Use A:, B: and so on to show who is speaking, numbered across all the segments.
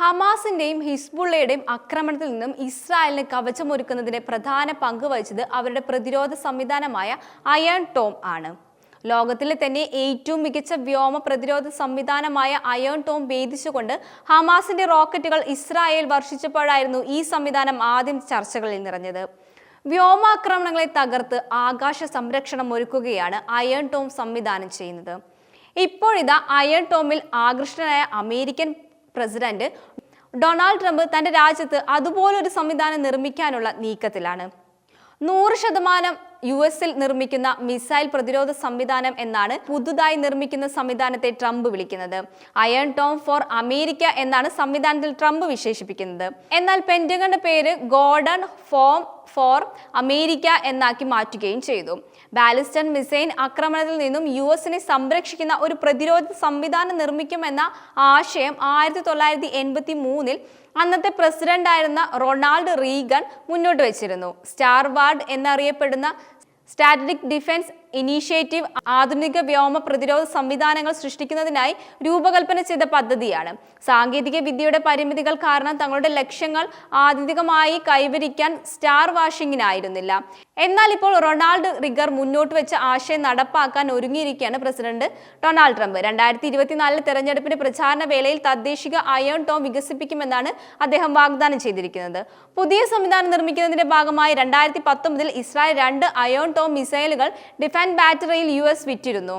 A: ഹമാസിന്റെയും ഹിസ്ബുള്ളയുടെയും ആക്രമണത്തിൽ നിന്നും ഇസ്രായേലിന് കവചമൊരുക്കുന്നതിന് പ്രധാന പങ്ക് വഹിച്ചത് അവരുടെ പ്രതിരോധ സംവിധാനമായ അയൺ ടോം ആണ്. ലോകത്തിലെ തന്നെ ഏറ്റവും മികച്ച വ്യോമ പ്രതിരോധ സംവിധാനമായ അയൺ ടോം ഭേദിച്ചുകൊണ്ട് ഹമാസിന്റെ റോക്കറ്റുകൾ ഇസ്രായേൽ വർഷിച്ചപ്പോഴായിരുന്നു ഈ സംവിധാനം ആദ്യം ചർച്ചകളിൽ നിറഞ്ഞത്. വ്യോമാക്രമണങ്ങളെ തകർത്ത് ആകാശ സംരക്ഷണം ഒരുക്കുകയാണ് അയൺ ടോം സംവിധാനം ചെയ്യുന്നത്. ഇപ്പോഴിതാ അയൺ ടോമിൽ ആകൃഷ്ടനായ അമേരിക്കൻ പ്രസിഡന്റ് ഡൊണാൾഡ് ട്രംപ് തന്റെ രാജ്യത്ത് അതുപോലൊരു സംവിധാനം നിർമ്മിക്കാനുള്ള നീക്കത്തിലാണ്. നൂറ് ശതമാനം യു എസിൽ നിർമ്മിക്കുന്ന മിസൈൽ പ്രതിരോധ സംവിധാനം എന്നാണ് പുതുതായി നിർമ്മിക്കുന്ന സംവിധാനത്തെ ട്രംപ് വിളിക്കുന്നത്. അയൺ ടോം ഫോർ അമേരിക്ക എന്നാണ് സംവിധാനത്തിൽ ട്രംപ് വിശേഷിപ്പിക്കുന്നത്. എന്നാൽ പെന്റഗന്റെ പേര് ഗോർഡൺ ഫോം ഫോർ അമേരിക്ക എന്നാക്കി മാറ്റുകയും ചെയ്തു. ബാലിസ്റ്റൺ മിസൈൽ ആക്രമണത്തിൽ നിന്നും യു എസിനെ സംരക്ഷിക്കുന്ന ഒരു പ്രതിരോധ സംവിധാനം നിർമ്മിക്കുമെന്ന ആശയം ആയിരത്തി തൊള്ളായിരത്തി എൺപത്തി മൂന്നിൽ അന്നത്തെ പ്രസിഡന്റായിരുന്ന റൊണാൾഡ് റീഗൻ മുന്നോട്ട് വെച്ചിരുന്നു. സ്റ്റാർവാർഡ് എന്നറിയപ്പെടുന്ന സ്ട്രാറ്റജിക് ഡിഫൻസ് ഇനീഷ്യേറ്റീവ് ആധുനിക വ്യോമ പ്രതിരോധ സംവിധാനങ്ങൾ സൃഷ്ടിക്കുന്നതിനായി രൂപകൽപ്പന ചെയ്ത പദ്ധതിയാണ്. സാങ്കേതിക വിദ്യയുടെ പരിമിതികൾ കാരണം തങ്ങളുടെ ലക്ഷ്യങ്ങൾ ആധുനികമായി കൈവരിക്കാൻ സ്റ്റാർ വാഷിങ്ങിനായിരുന്നില്ല. എന്നാൽ ഇപ്പോൾ റൊണാൾഡ് റിഗർ മുന്നോട്ട് വെച്ച ആശയം നടപ്പാക്കാൻ ഒരുങ്ങിയിരിക്കുകയാണ് പ്രസിഡന്റ് ഡൊണാൾഡ് ട്രംപ്. രണ്ടായിരത്തി ഇരുപത്തിനാലിലെ തെരഞ്ഞെടുപ്പിന്റെ പ്രചാരണ വേളയിൽ തദ്ദേശിക അയൺ ടോം വികസിപ്പിക്കുമെന്നാണ് അദ്ദേഹം വാഗ്ദാനം ചെയ്തിരിക്കുന്നത്. പുതിയ സംവിധാനം നിർമ്മിക്കുന്നതിന്റെ ഭാഗമായി രണ്ടായിരത്തി പത്തൊമ്പതിൽ ഇസ്രായേൽ രണ്ട് അയോൺ ടോം മിസൈലുകൾ ഡിഫൻസ് ബാറ്ററിയിൽ യു എസ് വിറ്റിരുന്നു.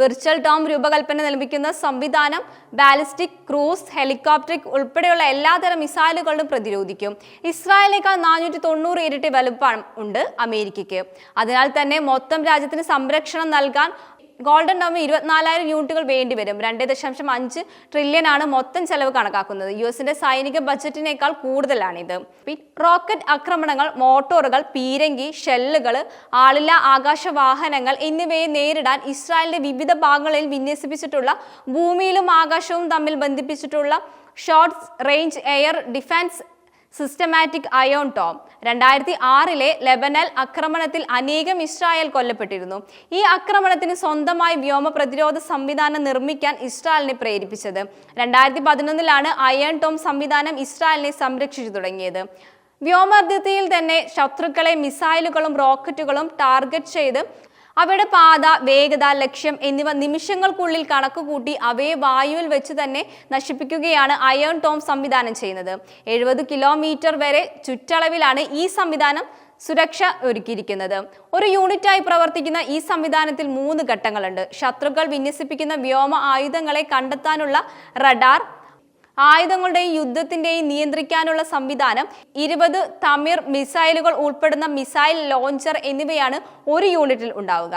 A: വിർച്വൽ ടോം രൂപകൽപ്പന നിർമ്മിക്കുന്ന സംവിധാനം ബാലിസ്റ്റിക് ക്രൂസ് ഹെലികോപ്റ്ററിക് ഉൾപ്പെടെയുള്ള എല്ലാതരം മിസൈലുകളും പ്രതിരോധിക്കും. ഇസ്രായേലിനേക്കാൾ നാനൂറ്റി തൊണ്ണൂറ് ഇരട്ടി വലുപ്പം ഉണ്ട് അമേരിക്കയ്ക്ക്. അതിനാൽ തന്നെ മൊത്തം രാജ്യത്തിന് സംരക്ഷണം നൽകാൻ ഗോൾഡൻ ഡോമിന് ഇരുപത്തിനാലായിരം യൂണിറ്റുകൾ വേണ്ടിവരും. രണ്ട് ദശാംശം അഞ്ച് ട്രില്യൺ ആണ് മൊത്തം ചെലവ് കണക്കാക്കുന്നത്. യു എസിന്റെ സൈനിക ബജറ്റിനേക്കാൾ കൂടുതലാണിത്. റോക്കറ്റ് ആക്രമണങ്ങൾ മോട്ടോറുകൾ പീരങ്കി ഷെല്ലുകൾ ആളില്ലാ ആകാശ വാഹനങ്ങൾ എന്നിവയെ നേരിടാൻ ഇസ്രായേലിന്റെ വിവിധ ഭാഗങ്ങളിൽ വിന്യസിപ്പിച്ചിട്ടുള്ള ഭൂമിയിലും ആകാശവും തമ്മിൽ ബന്ധിപ്പിച്ചിട്ടുള്ള ഷോർട്ട് റേഞ്ച് എയർ ഡിഫൻസ് സിസ്റ്റമാറ്റിക് അയോൺ ടോം. രണ്ടായിരത്തി ആറിലെ ലെബനൽ ആക്രമണത്തിൽ അനേകം ഇസ്രായേൽ കൊല്ലപ്പെട്ടിരുന്നു. ഈ ആക്രമണത്തിന് സ്വന്തമായി വ്യോമ പ്രതിരോധ സംവിധാനം നിർമ്മിക്കാൻ ഇസ്രായേലിനെ പ്രേരിപ്പിച്ചത്. രണ്ടായിരത്തി പതിനൊന്നിലാണ് അയൺ ടോം സംവിധാനം ഇസ്രായേലിനെ സംരക്ഷിച്ചു തുടങ്ങിയത്. വ്യോമർദ്ധത്തിൽ തന്നെ ശത്രുക്കളെ മിസൈലുകളും റോക്കറ്റുകളും ടാർഗറ്റ് ചെയ്ത് അവയുടെ പാത വേഗത ലക്ഷ്യം എന്നിവ നിമിഷങ്ങൾക്കുള്ളിൽ കണക്കുകൂട്ടി അവയെ വായുവിൽ വെച്ച് തന്നെ നശിപ്പിക്കുകയാണ് അയൺ ടോം സംവിധാനം ചെയ്യുന്നത്. എഴുപത് കിലോമീറ്റർ വരെ ചുറ്റളവിലാണ് ഈ സംവിധാനം സുരക്ഷ ഒരുക്കിയിരിക്കുന്നത്. ഒരു യൂണിറ്റായി പ്രവർത്തിക്കുന്ന ഈ സംവിധാനത്തിൽ മൂന്ന് ഘട്ടങ്ങളുണ്ട്. ശത്രുക്കൾ വിന്യസിപ്പിക്കുന്ന വ്യോമ ആയുധങ്ങളെ കണ്ടെത്താനുള്ള റഡാർ ആയുധങ്ങളുടെയും യുദ്ധത്തിന്റെയും നിയന്ത്രിക്കാനുള്ള സംവിധാനം ഇരുപത് തമിർ മിസൈലുകൾ ഉൾപ്പെടുന്ന മിസൈൽ ലോഞ്ചർ എന്നിവയാണ് ഒരു യൂണിറ്റിൽ ഉണ്ടാവുക.